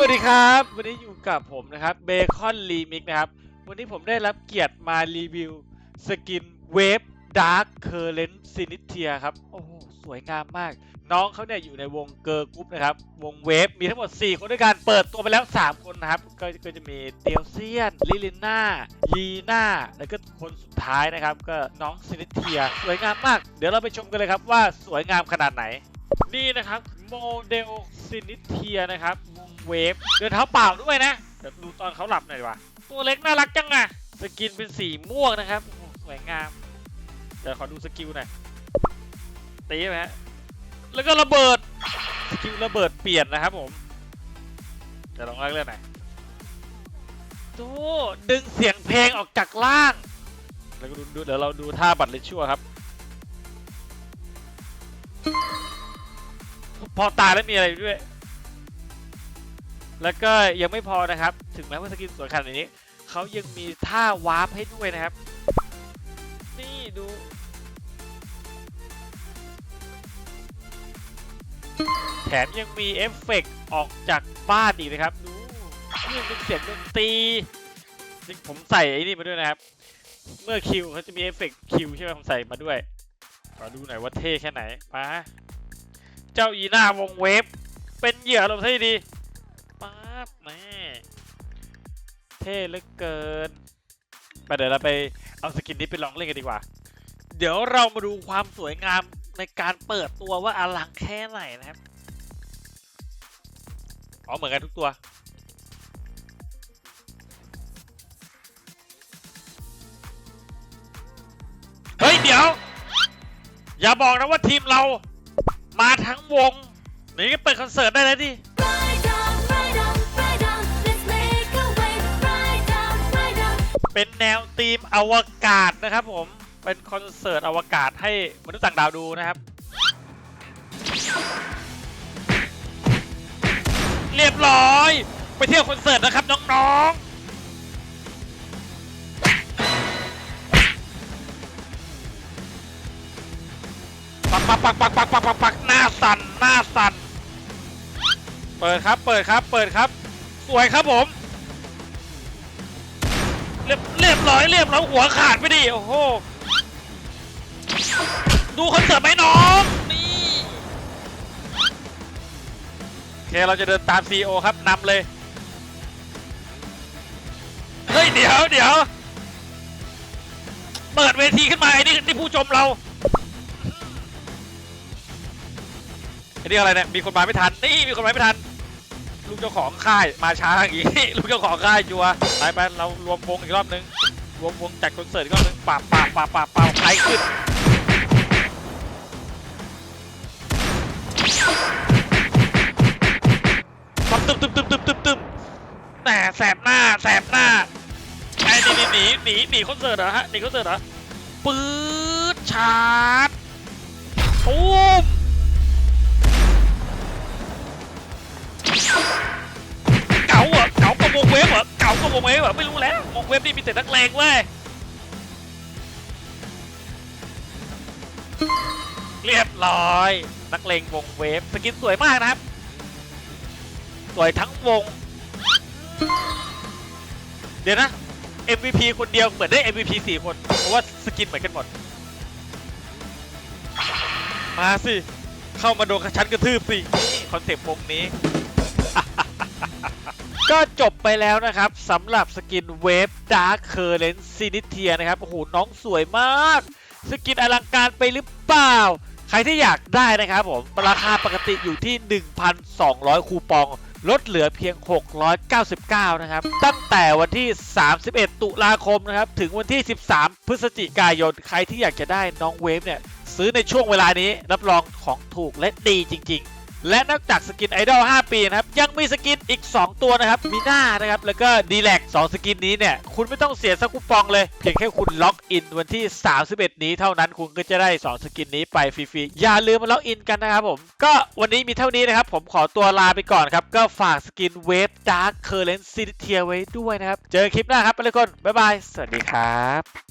สวัสดีครับ วันนี้อยู่กับผมนะครับเบคอนรีมิกนะครับ วันนี้ผมได้รับเกียรติมารีวิว สกินเวฟดาร์คเคอร์เรนซินิเทียครับ โอ้โห สวยงามมาก น้องเขาเนี่ยอยู่ในวงเกิร์ลกรุ๊ปนะครับ วงเวฟมีทั้งหมด 4 คนด้วยกันเปิดตัวไปแล้ว 3 คนนะครับ ก็ก็จะมีเตียวเซียน ลิลิน่ายีน่า แล้วก็คนสุดท้ายนะครับ ก็น้องซินิเทีย สวยงามมาก เดี๋ยวเราไปชมกันเลยครับว่าสวยงามขนาดไหนนี่นะครับ โมเดลซินิเทียนะครับวงเวฟเดินเท้าเปล่าด้วยนะเดี๋ยวดูตอนเขาหลับหน่อยว่าตัวเล็กน่ารักจังอะสกินเป็นสีม่วงนะครับสวยงามเดี๋ยวขอดูสกิลหน่อยตีไหมฮะแล้วก็ระเบิดสกิลระเบิดเปลี่ยนนะครับผมเดี๋ยวลองเล่นเรื่องหน่อยดูดึงเสียงเพลงออกจากล่างแล้วก็ดูเดี๋ยวเราดูท่าบัตรเลชั่วครับ พอตายแล้วมีอะไรด้วย แล้วก็ยังไม่พอนะครับ ถึงแม้ว่าสกินสวยขนาดนี้เขายังมีท่าวาร์ปให้ด้วยนะครับ นี่ดูแถมยังมีเอฟเฟกต์ออกจากบ้านอีกนะครับ ดูนี่เป็นเสียงดนตรีจริงผมใส่ไอ้นี่มาด้วยนะครับ เมื่อคิวเขาจะมีเอฟเฟกต์คิวใช่ไหมผมใส่มาด้วยขอดูหน่อยว่าเท่แค่ไหนมา เจ้าอีหน้าวงเวฟ เป็นเหยื่อลมณ์ที่ดีป๊าบแม่เท่เหลือเกินไปเดี๋ยวเราไปเอาสกินนี้ไปลองเล่นกันดีกว่า เดี๋ยวเรามาดูความสวยงามในการเปิดตัวว่าอลังแค่ไหนนะครับ อ๋อเหมือนกันทุกตัว เฮ้ย เดี๋ยว อย่าบอกนะว่าทีมเรา มาทั้งวงนี่ก็เปิดคอนเสิร์ตได้แล้วดิเป็นแนวธีมอวกาศนะครับผม เป็นคอนเสิร์ตอวกาศให้มนุษย์ต่างดาวดูนะครับ เรียบร้อย ไปเที่ยวคอนเสิร์ตนะครับน้องๆ ปักปักปักปักปักปักปักหน้าสั่นหน้าสั่นเปิดครับเปิดครับเปิดครับ สวยครับผม เรียบเรียบร้อยเรียบร้อยหัวขาดไปดิโอ้โหดูคอนเสิร์ตไหมน้องนี่โอเคเราจะเดินตามซีโอครับนำเลยเฮ้ยเดี๋ยวเดี๋ยวเปิดเวทีขึ้นมาไอ้นี่นี่ผู้ชมเรา อ้นี่อะไรเนี่ย มีคนมาไม่ทัน นี่มีคนมาไม่ทัน ลูกเจ้าของค่ายมาช้าอย่างงี้ ลูกเจ้าของค่ายจัวไปไปเรารวมวงอีกรอบนึง รวมวงจัดคอนเสิร์ตอีกรอบนึงปาบปาบปาบปาบปาบใครขึ้นปั๊บตึมตึมตึมตึมตึมตึมแหมแสบหน้าแสบหน้าไอ้นี่หนีหนีหนีคอนเสิร์ตเหรอฮะหนีคอนเสิร์ตเหรอปื๊ดชาร์จตูม งเวฟเหรอไม่รู้แล้ววงเวฟนี่มีแต่นักเลงเว้ยเรียบร้อย นักเลงวงเวฟสกินสวยมากนะครับ สวยทั้งวง เดี๋ยวนะ MVP คนเดียวเหมือนได้ MVP 4 คน เพราะว่าสกินเหมือนกันหมด มาสิ เข้ามาโดนชั้นกระทืบสิ คอนเซปต์วงนี้ ก็จบไปแล้วนะครับสำหรับสกินเวฟดาร์คเคอร์เรนซินิเทียนะครับ โอ้โห น้องสวยมาก สกินอลังการไปหรือเปล่า ใครที่อยากได้นะครับผม ราคาปกติอยู่ที่ 1,200 คูปอง ลดเหลือเพียง 699 นะครับ ตั้งแต่วันที่ 31 ตุลาคมนะครับ ถึงวันที่ 13 พฤศจิกายน ใครที่อยากจะได้น้องเวฟเนี่ย ซื้อในช่วงเวลานี้รับรองของถูกและดีจริง ๆ และนอกจากสกินไอดอล5 ปีนะครับ ยังมีสกินอีก 2 ตัวนะครับ มีหน้านะครับ แล้วก็ดีแลก2สกินนี้เนี่ย คุณไม่ต้องเสียสักคูปองเลย เพียงแค่คุณล็อกอินวันที่ 31 นี้เท่านั้นคุณก็จะได้ 2 สกินนี้ไปฟรีๆ อย่าลืมมาล็อกอินกันนะครับผม ก็วันนี้มีเท่านี้นะครับ ผมขอตัวลาไปก่อนครับ ก็ฝากสกินเวฟดาร์คเคอร์เรนซิเทียไว้ด้วยนะครับ เจอคลิปหน้าครับไปเลยคนบ๊ายบาย สวัสดีครับ